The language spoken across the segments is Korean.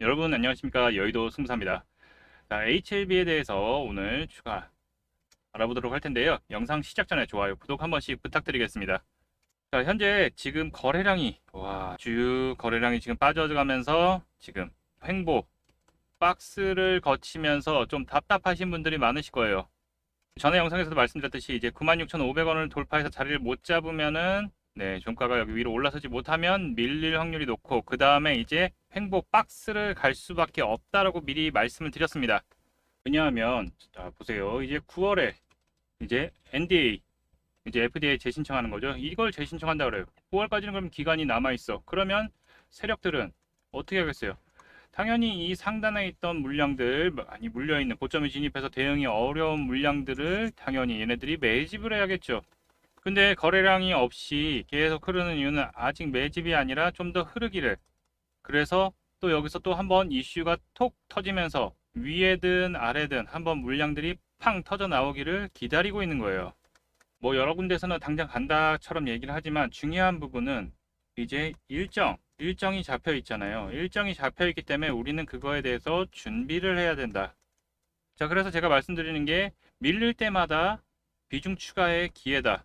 여러분 안녕하십니까 여의도 승부사입니다. 자, HLB에 대해서 오늘 추가 알아보도록 할 텐데요. 영상 시작 전에 좋아요, 구독 한 번씩 부탁드리겠습니다. 자, 현재 지금 거래량이 와, 주유 거래량이 지금 빠져가면서 지금 횡보 박스를 거치면서 좀 답답하신 분들이 많으실 거예요. 전에 영상에서도 말씀드렸듯이 이제 96,500원을 돌파해서 자리를 못 잡으면은 네, 종가가 여기 위로 올라서지 못하면 밀릴 확률이 높고 그 다음에 이제 횡보 박스를 갈 수밖에 없다라고 미리 말씀을 드렸습니다. 왜냐하면 자 보세요. 이제 9월에 이제 NDA 이제 FDA 재신청하는 거죠. 이걸 재신청한다 그래요. 9월까지는 그럼 기간이 남아 있어. 그러면 세력들은 어떻게 하겠어요? 당연히 이 상단에 있던 물량들 많이 물려 있는 고점에 진입해서 대응이 어려운 물량들을 당연히 얘네들이 매집을 해야겠죠. 근데 거래량이 없이 계속 흐르는 이유는 아직 매집이 아니라 좀 더 흐르기를. 그래서 또 여기서 또 한번 이슈가 톡 터지면서 위에든 아래든 한번 물량들이 팡 터져 나오기를 기다리고 있는 거예요. 뭐 여러 군데서는 당장 간다처럼 얘기를 하지만 중요한 부분은 이제 일정, 일정이 잡혀 있잖아요. 일정이 잡혀 있기 때문에 우리는 그거에 대해서 준비를 해야 된다. 자, 그래서 제가 말씀드리는 게 밀릴 때마다 비중 추가의 기회다.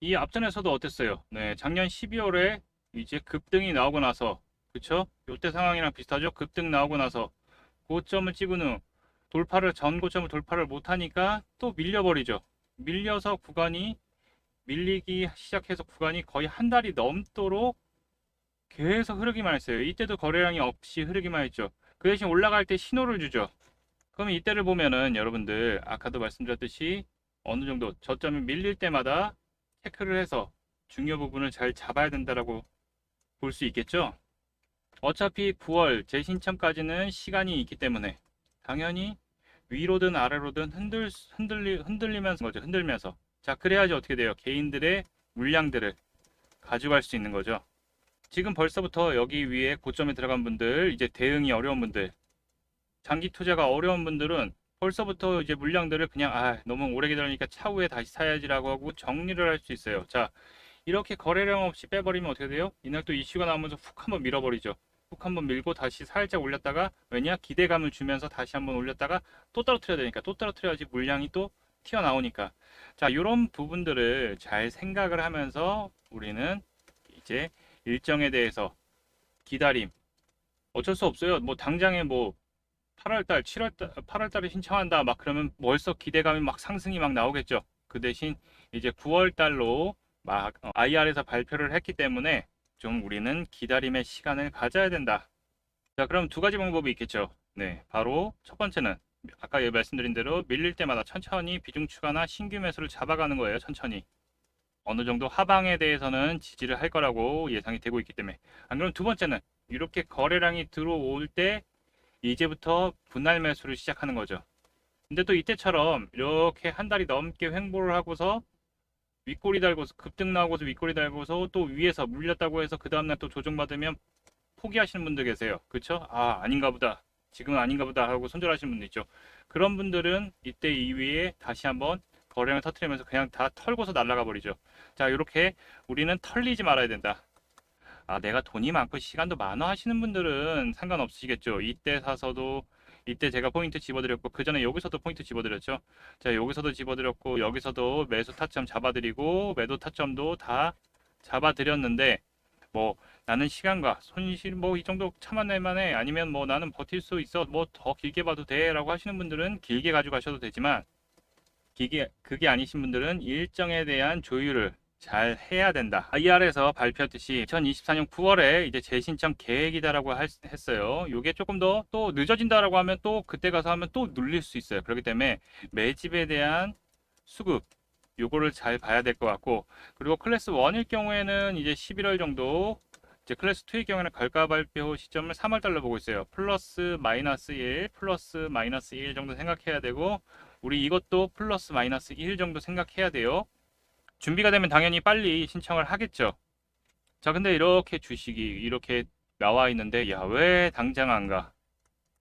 이 앞전에서도 어땠어요? 네, 작년 12월에 이제 급등이 나오고 나서, 그쵸? 요때 상황이랑 비슷하죠? 급등 나오고 나서 고점을 찍은 후 돌파를, 전 고점을 돌파를 못하니까 또 밀려버리죠. 밀려서 구간이, 밀리기 시작해서 구간이 거의 한 달이 넘도록 계속 흐르기만 했어요. 이때도 거래량이 없이 흐르기만 했죠. 그 대신 올라갈 때 신호를 주죠. 그러면 이때를 보면은 여러분들 아까도 말씀드렸듯이 어느 정도 저점이 밀릴 때마다 체크를 해서 중요 부분을 잘 잡아야 된다라고 볼 수 있겠죠. 어차피 9월 재신청까지는 시간이 있기 때문에 당연히 위로든 아래로든 흔들 흔들리 흔들리면서 거죠. 흔들면서 자 그래야지 어떻게 돼요? 개인들의 물량들을 가져갈 수 있는 거죠. 지금 벌써부터 여기 위에 고점에 들어간 분들 이제 대응이 어려운 분들 장기 투자가 어려운 분들은 벌써부터 이제 물량들을 그냥 아 너무 오래 기다리니까 차후에 다시 사야지라고 하고 정리를 할 수 있어요. 자 이렇게 거래량 없이 빼버리면 어떻게 돼요? 이날 또 이슈가 나오면서 훅 한번 밀어버리죠. 훅 한번 밀고 다시 살짝 올렸다가 왜냐 기대감을 주면서 다시 한번 올렸다가 또 떨어뜨려야 되니까 또 떨어뜨려야지 물량이 또 튀어나오니까 자 이런 부분들을 잘 생각을 하면서 우리는 이제 일정에 대해서 기다림 어쩔 수 없어요. 뭐 당장에 뭐 8월달, 7월달, 8월달에 신청한다 막 그러면 벌써 기대감이 막 상승이 막 나오겠죠. 그 대신 이제 9월달로 막 IR에서 발표를 했기 때문에 좀 우리는 기다림의 시간을 가져야 된다. 자, 그럼 두 가지 방법이 있겠죠. 네, 바로 첫 번째는 아까 예 말씀드린 대로 밀릴 때마다 천천히 비중 추가나 신규 매수를 잡아가는 거예요. 천천히. 어느 정도 하방에 대해서는 지지를 할 거라고 예상이 되고 있기 때문에. 안 그럼 두 번째는 이렇게 거래량이 들어올 때 이제부터 분할 매수를 시작하는 거죠. 근데 또 이때처럼 이렇게 한 달이 넘게 횡보를 하고서 윗꼬리 달고서 급등 나오고서 윗꼬리 달고서 또 위에서 물렸다고 해서 그 다음날 또 조정받으면 포기하시는 분들 계세요. 그쵸? 아, 아닌가 보다. 지금은 아닌가 보다 하고 손절하시는 분들 있죠. 그런 분들은 이때 이후에 다시 한번 거래량을 터트리면서 그냥 다 털고서 날아가 버리죠. 자, 이렇게 우리는 털리지 말아야 된다. 아, 내가 돈이 많고 시간도 많아 하시는 분들은 상관없으시겠죠. 이때 사서도 이때 제가 포인트 집어드렸고 그 전에 여기서도 포인트 집어드렸죠. 자, 여기서도 집어드렸고 여기서도 매수 타점 잡아드리고 매도 타점도 다 잡아드렸는데 뭐 나는 시간과 손실 뭐 이 정도 참아낼 만해 아니면 뭐 나는 버틸 수 있어 뭐 더 길게 봐도 돼라고 하시는 분들은 길게 가져가셔도 되지만 길게 그게 아니신 분들은 일정에 대한 조율을 잘 해야 된다. IR에서 발표했듯이 2024년 9월에 이제 재신청 계획이다라고 할- 했어요. 이게 조금 더 또 늦어진다라고 하면 또 그때 가서 하면 또 눌릴 수 있어요. 그렇기 때문에 매집에 대한 수급 요거를 잘 봐야 될 것 같고 그리고 클래스 1일 경우에는 이제 11월 정도 이제 클래스 2의 경우에는 걸가 발표 시점을 3월 달로 보고 있어요. 플러스 마이너스 1, 플러스 마이너스 1 정도 생각해야 되고 우리 이것도 플러스 마이너스 1 정도 생각해야 돼요. 준비가 되면 당연히 빨리 신청을 하겠죠. 자, 근데 이렇게 주식이 이렇게 나와 있는데, 야, 왜 당장 안 가?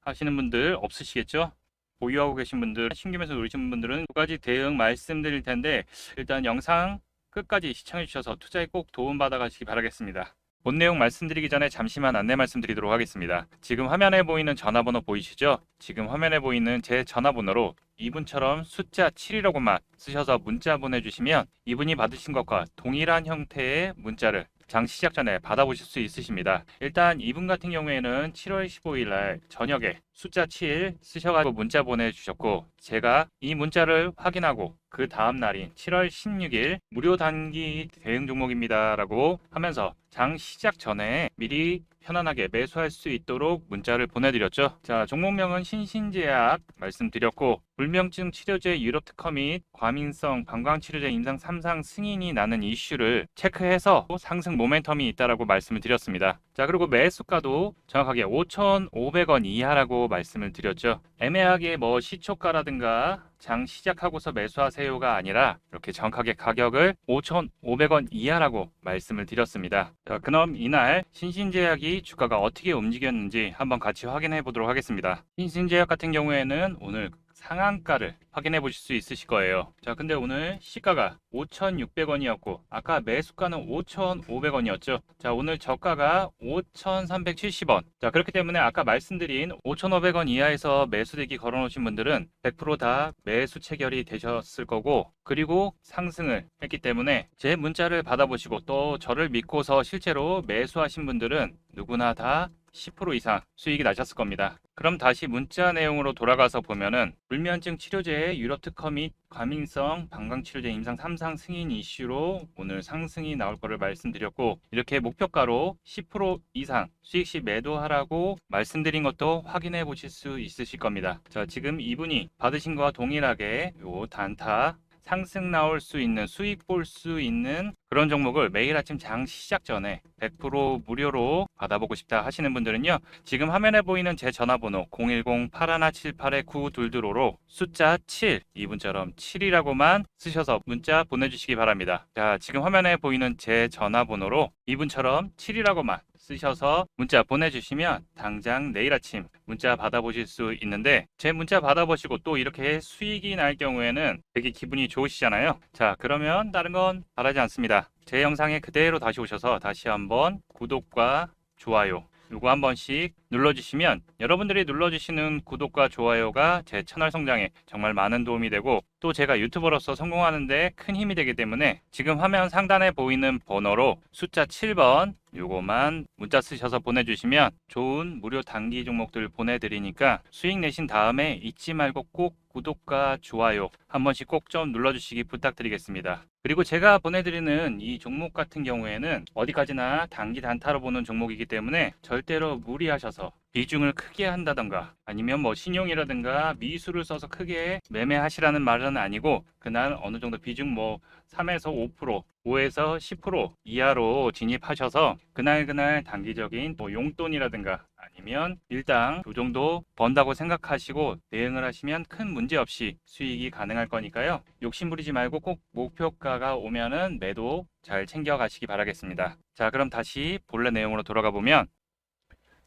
하시는 분들 없으시겠죠? 보유하고 계신 분들, 신규면서 노리시는 분들은 두 가지 대응 말씀드릴 텐데, 일단 영상 끝까지 시청해 주셔서 투자에 꼭 도움받아 가시기 바라겠습니다. 본 내용 말씀드리기 전에 잠시만 안내 말씀드리도록 하겠습니다. 지금 화면에 보이는 전화번호 보이시죠? 지금 화면에 보이는 제 전화번호로 이분처럼 숫자 7이라고만 쓰셔서 문자 보내주시면 이분이 받으신 것과 동일한 형태의 문자를 장 시작 전에 받아보실 수 있으십니다. 일단 이분 같은 경우에는 7월 15일 날 저녁에 숫자 7 쓰셔가지고 문자 보내주셨고 제가 이 문자를 확인하고 그 다음 날인 7월 16일 무료 단기 대응 종목입니다 라고 하면서 장 시작 전에 미리 편안하게 매수할 수 있도록 문자를 보내드렸죠. 자, 종목명은 신신제약 말씀드렸고 불면증 치료제 유럽 특허 및 과민성 방광치료제 임상 3상 승인이 나는 이슈를 체크해서 상승 모멘텀이 있다라고 말씀을 드렸습니다. 자, 그리고 매수가도 정확하게 5,500원 이하라고 말씀을 드렸죠. 애매하게 뭐 시초가라든가 장 시작하고서 매수하세요가 아니라 이렇게 정확하게 가격을 5,500원 이하라고 말씀을 드렸습니다. 자, 그럼 이날 신신제약이 주가가 어떻게 움직였는지 한번 같이 확인해 보도록 하겠습니다. 신신제약 같은 경우에는 오늘 상한가를 확인해 보실 수 있으실 거예요. 자, 근데 오늘 시가가 5,600원이었고 아까 매수가는 5,500원이었죠. 자, 오늘 저가가 5,370원. 자, 그렇기 때문에 아까 말씀드린 5,500원 이하에서 매수대기 걸어 놓으신 분들은 100%다 매수 체결이 되셨을 거고 그리고 상승을 했기 때문에 제 문자를 받아보시고 또 저를 믿고서 실제로 매수하신 분들은 누구나 다 10% 이상 수익이 나셨을 겁니다. 그럼 다시 문자 내용으로 돌아가서 보면은 불면증 치료제의 유럽 특허 및 과민성 방광치료제 임상 3상 승인 이슈로 오늘 상승이 나올 거를 말씀드렸고 이렇게 목표가로 10% 이상 수익 시 매도하라고 말씀드린 것도 확인해 보실 수 있으실 겁니다. 자, 지금 이분이 받으신 거와 동일하게 요 단타 상승 나올 수 있는 수익 볼 수 있는 그런 종목을 매일 아침 장 시작 전에 100% 무료로 받아보고 싶다 하시는 분들은요. 지금 화면에 보이는 제 전화번호 010-8178-9222로 숫자 7 이분처럼 7이라고만 쓰셔서 문자 보내주시기 바랍니다. 자, 지금 화면에 보이는 제 전화번호로 이분처럼 7이라고만 쓰셔서 문자 보내주시면 당장 내일 아침 문자 받아보실 수 있는데 제 문자 받아보시고 또 이렇게 수익이 날 경우에는 되게 기분이 좋으시잖아요. 자, 그러면 다른 건 바라지 않습니다. 제 영상에 그대로 다시 오셔서 다시 한번 구독과 좋아요 요거 한 번씩 눌러주시면 여러분들이 눌러주시는 구독과 좋아요가 제 채널 성장에 정말 많은 도움이 되고 또 제가 유튜버로서 성공하는데 큰 힘이 되기 때문에 지금 화면 상단에 보이는 번호로 숫자 7번 요거만 문자 쓰셔서 보내주시면 좋은 무료 단기 종목들 보내드리니까 수익 내신 다음에 잊지 말고 꼭 구독과 좋아요 한 번씩 꼭 좀 눌러주시기 부탁드리겠습니다. 그리고 제가 보내드리는 이 종목 같은 경우에는 어디까지나 단기 단타로 보는 종목이기 때문에 절대로 무리하셔서 비중을 크게 한다던가 아니면 뭐 신용이라든가 미수를 써서 크게 매매하시라는 말은 아니고 그날 어느 정도 비중 뭐 3에서 5% 5에서 10% 이하로 진입하셔서 그날 그날 단기적인 뭐 용돈이라든가 아니면 일당 요 정도 번다고 생각하시고 대응을 하시면 큰 문제 없이 수익이 가능할 거니까요. 욕심 부리지 말고 꼭 목표가가 오면은 매도 잘 챙겨 가시기 바라겠습니다. 자, 그럼 다시 본래 내용으로 돌아가 보면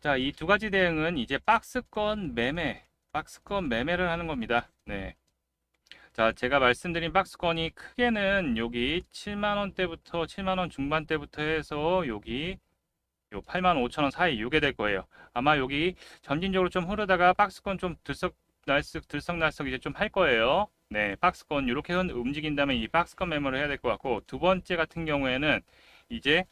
자, 이 두 가지 대응은 이제 박스권 매매, 박스권 매매를 하는 겁니다. 네. 자, 제가 말씀드린 박스권이 크게는 여기 7만 원대부터 7만 원 중반대부터 해서 여기 요 8만 5천 원 사이 요게 될 거예요. 아마 여기 점진적으로 좀 흐르다가 박스권 좀 들썩날썩 들썩날썩 이제 좀 할 거예요. 네, 박스권 이렇게 움직인 다음에 이 박스권 매매를 해야 될 것 같고 두 번째 같은 경우에는 이제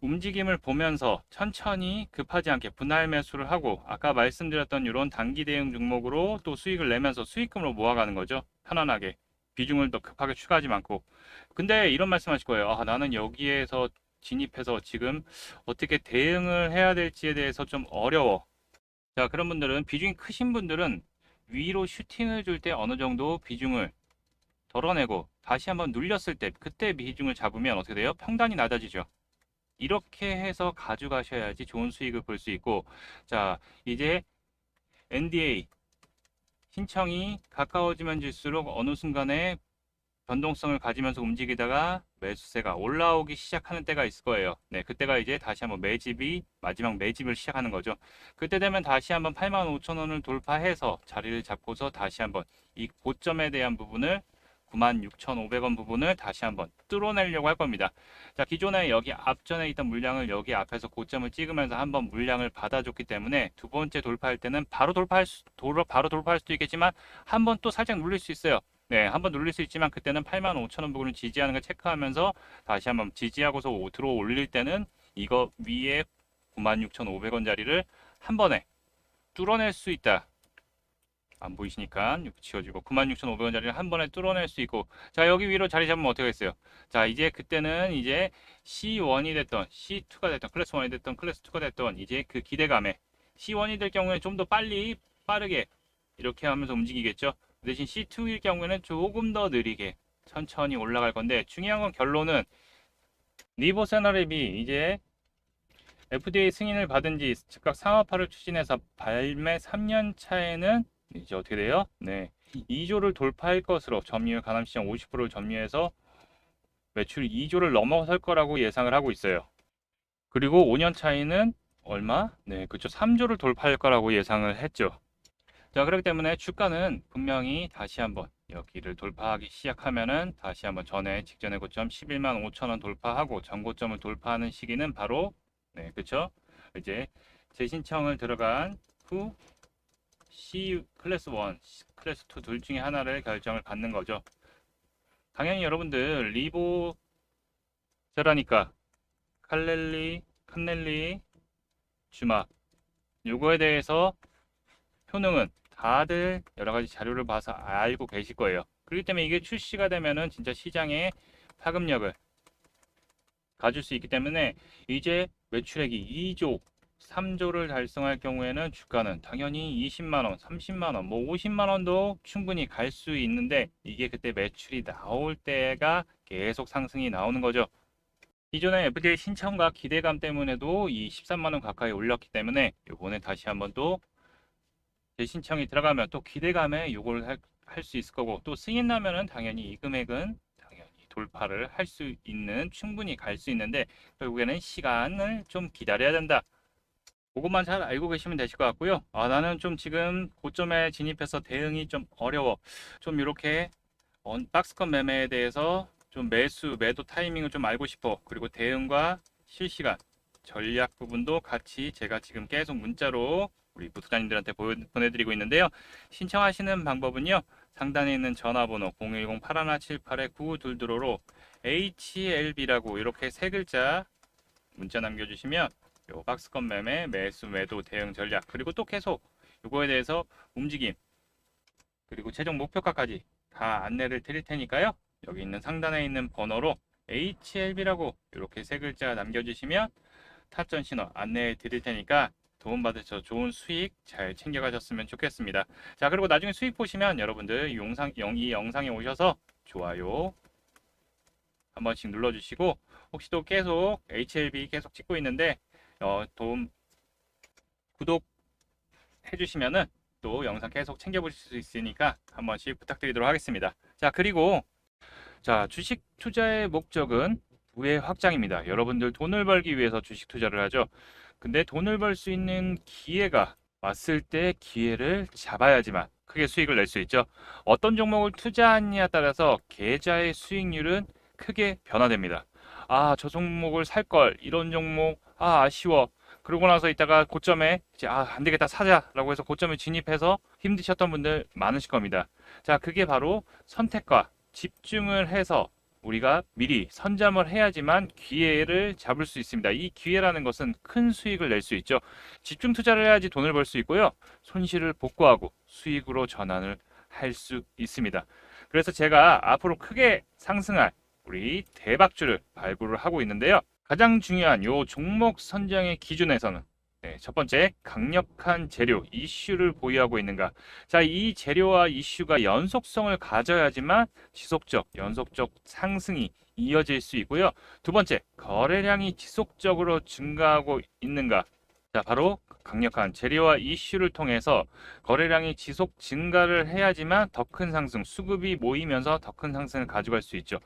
움직임을 보면서 천천히 급하지 않게 분할 매수를 하고 아까 말씀드렸던 이런 단기 대응 종목으로 또 수익을 내면서 수익금으로 모아가는 거죠. 편안하게 비중을 더 급하게 추가하지 않고 근데 이런 말씀하실 거예요. 아, 나는 여기에서 진입해서 지금 어떻게 대응을 해야 될지에 대해서 좀 어려워. 자, 그런 분들은 비중이 크신 분들은 위로 슈팅을 줄 때 어느 정도 비중을 덜어내고 다시 한번 눌렸을 때 그때 비중을 잡으면 어떻게 돼요? 평단이 낮아지죠. 이렇게 해서 가져가셔야지 좋은 수익을 볼 수 있고 자 이제 NDA 신청이 가까워지면 질수록 어느 순간에 변동성을 가지면서 움직이다가 매수세가 올라오기 시작하는 때가 있을 거예요. 네, 그때가 이제 다시 한번 매집이 마지막 매집을 시작하는 거죠. 그때 되면 다시 한번 85,000원을 돌파해서 자리를 잡고서 다시 한번 이 고점에 대한 부분을 96,500원 부분을 다시 한번 뚫어내려고 할 겁니다. 자, 기존에 여기 앞전에 있던 물량을 여기 앞에서 고점을 찍으면서 한번 물량을 받아줬기 때문에 두 번째 돌파할 때는 바로 돌파할 수, 도로, 바로 돌파할 수도 있겠지만 한번 또 살짝 눌릴 수 있어요. 네, 한번 눌릴 수 있지만 그때는 85,000원 부분을 지지하는 걸 체크하면서 다시 한번 지지하고서 오- 들어 올릴 때는 이거 위에 96,500원짜리를 한 번에 뚫어낼 수 있다. 안 보이시니까 지워지고 96,500원짜리를 한 번에 뚫어낼 수 있고 자 여기 위로 자리 잡으면 어떻게 했어요? 자 이제 그때는 이제 C1이 됐던 C2가 됐던 클래스 1이 됐던 클래스 2가 됐던 이제 그 기대감에 C1이 될 경우에 좀 더 빨리 빠르게 이렇게 하면서 움직이겠죠. 그 대신 C2일 경우에는 조금 더 느리게 천천히 올라갈 건데 중요한 건 결론은 리보세나랩이 이제 FDA 승인을 받은 지 즉각 상업화를 추진해서 발매 3년 차에는 이제 어떻게 돼요? 네. 2조를 돌파할 것으로 점유율 가남시장 50%를 점유해서 매출 2조를 넘어설 거라고 예상을 하고 있어요. 그리고 5년 차에는 얼마? 네, 그렇죠. 3조를 돌파할 거라고 예상을 했죠. 자, 그렇기 때문에 주가는 분명히 다시 한번 여기를 돌파하기 시작하면은 다시 한번 전에 직전의 고점 11만 5천 원 돌파하고 전고점을 돌파하는 시기는 바로 네, 그렇죠. 이제 재신청을 들어간 후 C 클래스 1, 클래스 2 둘 중에 하나를 결정을 받는 거죠. 당연히 여러분들 리보세라니까 칼렐리, 칸넬리, 주막 요거에 대해서 효능은 다들 여러 가지 자료를 봐서 알고 계실 거예요. 그렇기 때문에 이게 출시가 되면은 진짜 시장에 파급력을 가질 수 있기 때문에 이제 매출액이 2조, 3조를 달성할 경우에는 주가는 당연히 20만 원, 30만 원, 뭐 50만 원도 충분히 갈 수 있는데 이게 그때 매출이 나올 때가 계속 상승이 나오는 거죠. 기존의 FDA 신청과 기대감 때문에도 이 13만 원 가까이 올렸기 때문에 이번에 다시 한번 또 재신청이 들어가면 또 기대감에 요걸 할 수 있을 거고 또 승인 나면은 당연히 이 금액은 당연히 돌파를 할 수 있는 충분히 갈 수 있는데 결국에는 시간을 좀 기다려야 된다. 그것만 잘 알고 계시면 되실 것 같고요. 아, 나는 좀 지금 고점에 진입해서 대응이 좀 어려워. 좀 이렇게 언- 박스권 매매에 대해서 좀 매수, 매도 타이밍을 좀 알고 싶어. 그리고 대응과 실시간 전략 부분도 같이 제가 지금 계속 문자로 우리 부투자님들한테 보여- 보내드리고 있는데요. 신청하시는 방법은요. 상단에 있는 전화번호 010-8178-9922로 HLB라고 이렇게 세 글자 문자 남겨주시면 요 박스권 매매, 매수, 매도, 대응 전략 그리고 또 계속 요거에 대해서 움직임 그리고 최종 목표가까지 다 안내를 드릴 테니까요. 여기 있는 상단에 있는 번호로 HLB라고 이렇게 세 글자 남겨주시면 타점 신호 안내해 드릴 테니까 도움받으셔서 좋은 수익 잘 챙겨가셨으면 좋겠습니다. 자, 그리고 나중에 수익 보시면 여러분들 이 영상, 영- 이 영상에 오셔서 좋아요 한 번씩 눌러주시고 혹시 또 계속 HLB 계속 찍고 있는데 어, 도움 구독 해주시면은 또 영상 계속 챙겨보실 수 있으니까 한 번씩 부탁드리도록 하겠습니다. 자, 그리고 자, 주식 투자의 목적은 부의 확장입니다. 여러분들 돈을 벌기 위해서 주식 투자를 하죠. 근데 돈을 벌 수 있는 기회가 왔을 때 기회를 잡아야지만 크게 수익을 낼 수 있죠. 어떤 종목을 투자하느냐에 따라서 계좌의 수익률은 크게 변화됩니다. 아, 저 종목을 살 걸. 이런 종목, 아, 아쉬워. 그러고 나서 이따가 고점에 이제 아, 안 되겠다. 사자라고 해서 고점에 진입해서 힘드셨던 분들 많으실 겁니다. 자, 그게 바로 선택과 집중을 해서 우리가 미리 선점을 해야지만 기회를 잡을 수 있습니다. 이 기회라는 것은 큰 수익을 낼 수 있죠. 집중 투자를 해야지 돈을 벌 수 있고요. 손실을 복구하고 수익으로 전환을 할 수 있습니다. 그래서 제가 앞으로 크게 상승할 우리 대박주를 발굴을 하고 있는데요. 가장 중요한 요 종목 선정의 기준에서는 네, 첫 번째 강력한 재료 이슈를 보유하고 있는가. 자, 이 재료와 이슈가 연속성을 가져야지만 지속적, 연속적 상승이 이어질 수 있고요. 두 번째, 거래량이 지속적으로 증가하고 있는가. 자, 바로 강력한 재료와 이슈를 통해서 거래량이 지속 증가를 해야지만 더 큰 상승, 수급이 모이면서 더 큰 상승을 가져갈 수 있죠.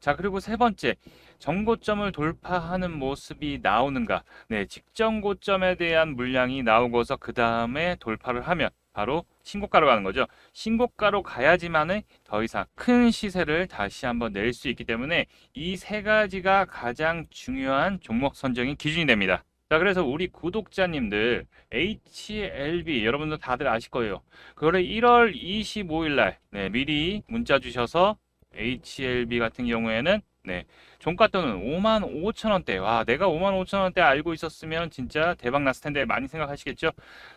자, 그리고 세 번째, 정고점을 돌파하는 모습이 나오는가. 네, 직전 고점에 대한 물량이 나오고서 그 다음에 돌파를 하면 바로 신고가로 가는 거죠. 신고가로 가야지만은 더 이상 큰 시세를 다시 한번 낼 수 있기 때문에 이 세 가지가 가장 중요한 종목 선정의 기준이 됩니다. 자, 그래서 우리 구독자님들 HLB 여러분들 다들 아실 거예요. 그거를 1월 25일 날 네, 미리 문자 주셔서 HLB 같은 경우에는 네, 종가 또는 5만 5천 원대. 와, 내가 5만 5천 원대 알고 있었으면 진짜 대박 났을 텐데 많이 생각하시겠죠?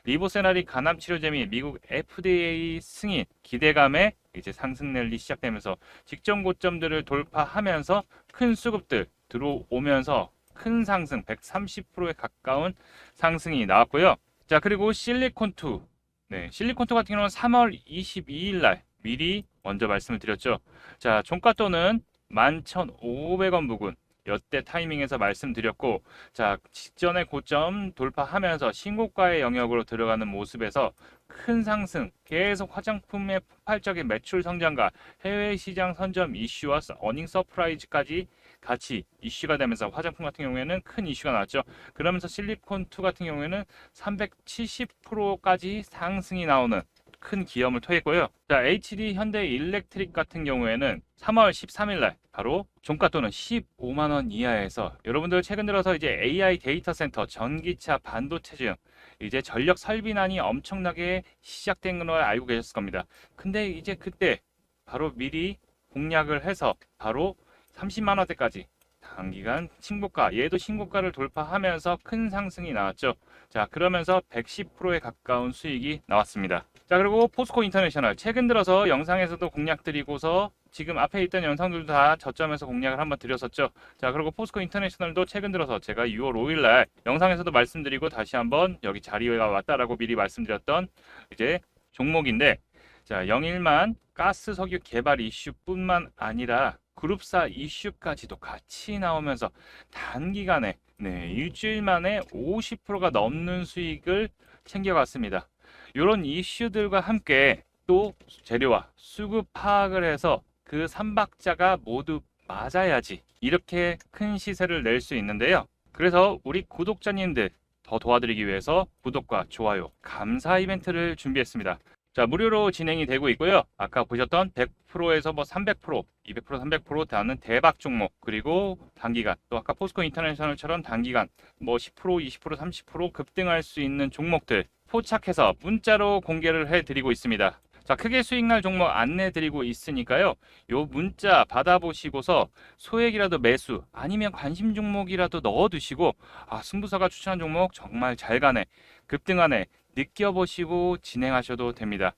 리보세나리 간암 치료제 및 미국 FDA 승인 기대감에 이제 상승 랠리 시작되면서 직전 고점들을 돌파하면서 큰 수급들 들어오면서 큰 상승 130%에 가까운 상승이 나왔고요. 자, 그리고 실리콘2. 네, 실리콘2 같은 경우는 3월 22일 날 미리 먼저 말씀을 드렸죠. 자, 종가 또는 11,500원 부근 여태 타이밍에서 말씀드렸고 자 직전의 고점 돌파하면서 신고가의 영역으로 들어가는 모습에서 큰 상승 계속 화장품의 폭발적인 매출 성장과 해외 시장 선점 이슈와 어닝 서프라이즈까지 같이 이슈가 되면서 화장품 같은 경우에는 큰 이슈가 나왔죠. 그러면서 실리콘2 같은 경우에는 370%까지 상승이 나오는 큰 기염을 토했고요. 자, HD 현대 일렉트릭 같은 경우에는 3월 13일 날 바로 종가 또는 15만 원 이하에서 여러분들 최근 들어서 이제 AI 데이터 센터, 전기차, 반도체 등 이제 전력 설비난이 엄청나게 시작된 걸 알고 계셨을 겁니다. 근데 이제 그때 바로 미리 공략을 해서 바로 30만 원대까지 단기간 신고가, 얘도 신고가를 돌파하면서 큰 상승이 나왔죠. 자, 그러면서 110%에 가까운 수익이 나왔습니다. 자, 그리고 포스코 인터내셔널. 최근 들어서 영상에서도 공략 드리고서 지금 앞에 있던 영상들도 다 저점에서 공략을 한번 드렸었죠. 자, 그리고 포스코 인터내셔널도 최근 들어서 제가 6월 5일 날 영상에서도 말씀드리고 다시 한번 여기 자리가 왔다라고 미리 말씀드렸던 이제 종목인데 자, 영일만 가스 석유 개발 이슈뿐만 아니라 그룹사 이슈까지도 같이 나오면서 단기간에 네, 일주일 만에 50%가 넘는 수익을 챙겨갔습니다. 이런 이슈들과 함께 또 재료와 수급 파악을 해서 그 삼박자가 모두 맞아야지 이렇게 큰 시세를 낼 수 있는데요. 그래서 우리 구독자님들 더 도와드리기 위해서 구독과 좋아요, 감사 이벤트를 준비했습니다. 자, 무료로 진행이 되고 있고요. 아까 보셨던 100%에서 뭐 300%, 200%, 300% 다는 대박 종목, 그리고 단기간, 또 아까 포스코 인터내셔널처럼 단기간 뭐 10%, 20%, 30% 급등할 수 있는 종목들 포착해서 문자로 공개를 해 드리고 있습니다. 자, 크게 수익 날 종목 안내 드리고 있으니까요. 요 문자 받아보시고서 소액이라도 매수 아니면 관심 종목이라도 넣어 두시고 아, 승부사가 추천한 종목 정말 잘 가네. 급등하네. 느껴보시고 진행하셔도 됩니다.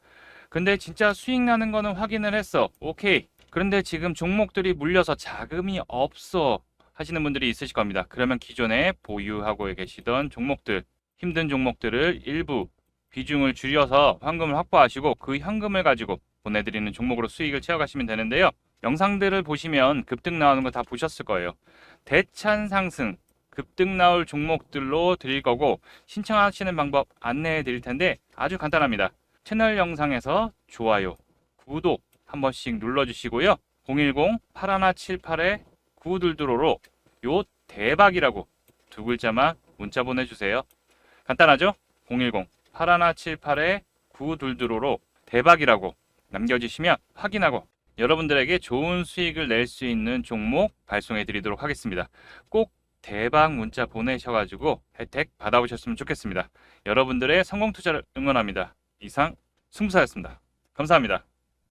근데 진짜 수익 나는 거는 확인을 했어. 오케이. 그런데 지금 종목들이 물려서 자금이 없어 하시는 분들이 있으실 겁니다. 그러면 기존에 보유하고 계시던 종목들, 힘든 종목들을 일부 비중을 줄여서 현금을 확보하시고 그 현금을 가지고 보내드리는 종목으로 수익을 채워가시면 되는데요. 영상들을 보시면 급등 나오는 거 다 보셨을 거예요. 대찬 상승, 급등 나올 종목들로 드릴 거고 신청하시는 방법 안내해 드릴 텐데 아주 간단합니다. 채널 영상에서 좋아요, 구독 한 번씩 눌러주시고요. 010-8178-9222로 요 대박이라고 두 글자만 문자 보내주세요. 간단하죠? 010-8178-9222로 대박이라고 남겨주시면 확인하고 여러분들에게 좋은 수익을 낼 수 있는 종목 발송해 드리도록 하겠습니다. 꼭 대박 문자 보내셔가지고 혜택 받아보셨으면 좋겠습니다. 여러분들의 성공 투자를 응원합니다. 이상 승부사였습니다. 감사합니다.